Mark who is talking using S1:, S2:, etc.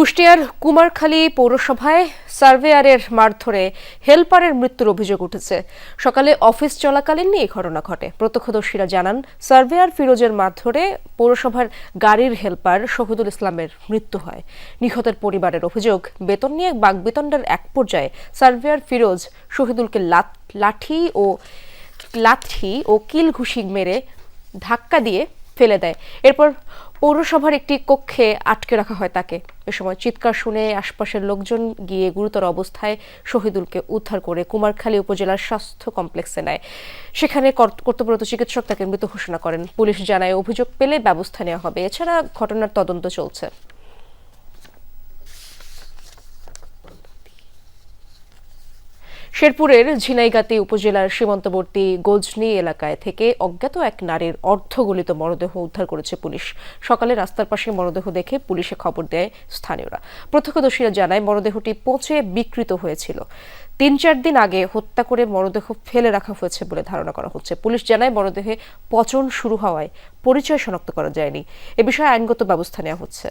S1: কুষ্টিয়ার কুমারখালী পৌরসভায় সার্ভেয়ারের মারধরে হেলপারের মৃত্যুর অভিযোগ উঠেছে। সকালে অফিস চলাকালীন এই ঘটনা ঘটে। প্রত্যক্ষদর্শীরা জানান, সার্ভেয়ার ফিরোজের মারধরে পৌরসভার গাড়ির হেলপার শহীদুল ইসলামের মৃত্যু হয়। নিহতের পরিবারের অভিযোগ, বেতন নিয়ে বাগবেতনটার এক পর্যায়ে সার্ভেয়ার ফিরোজ শহীদুলকে লাঠি ও লাঠি ও কিল ঘুষি মেরে ধাক্কা দিয়ে ফেলে দেয়। এরপর পৌরসভার একটি কক্ষে আটকে রাখা হয় তাকে। এ সময় চিৎকার শুনে আশপাশের লোকজন গিয়ে গুরুতর অবস্থায় শহীদুলকে উদ্ধার করে কুমারখালী উপজেলার স্বাস্থ্য কমপ্লেক্সে নেয়। সেখানে কর্ত- কর্তব্যরত চিকিৎসক তাকে মৃত ঘোষণা করেন। পুলিশ জানায়, অভিযোগ পেলে ব্যবস্থা নেওয়া হবে। এছাড়া ঘটনার তদন্ত চলছে। শেরপুরের ঝিনাইগাতি উপজেলার সীমান্তবর্তী গজনি এলাকায় থেকে অজ্ঞাত এক নারীর অর্ধগলিত মরদেহ উদ্ধার করেছে পুলিশ। সকালে রাস্তার পাশে মরদেহ দেখে পুলিশে খবর দেয় স্থানীয়রা। প্রত্যক্ষদর্শীরা জানায়, মরদেহটি পচে বিকৃত হয়েছিল। তিন চার দিন আগে হত্যা করে মরদেহ ফেলে রাখা হয়েছে বলে ধারণা করা হচ্ছে। পুলিশ জানায়, মরদেহে পচন শুরু হওয়ায় পরিচয় শনাক্ত করা যায়নি। এ বিষয়ে আইনগত ব্যবস্থা নেওয়া হচ্ছে।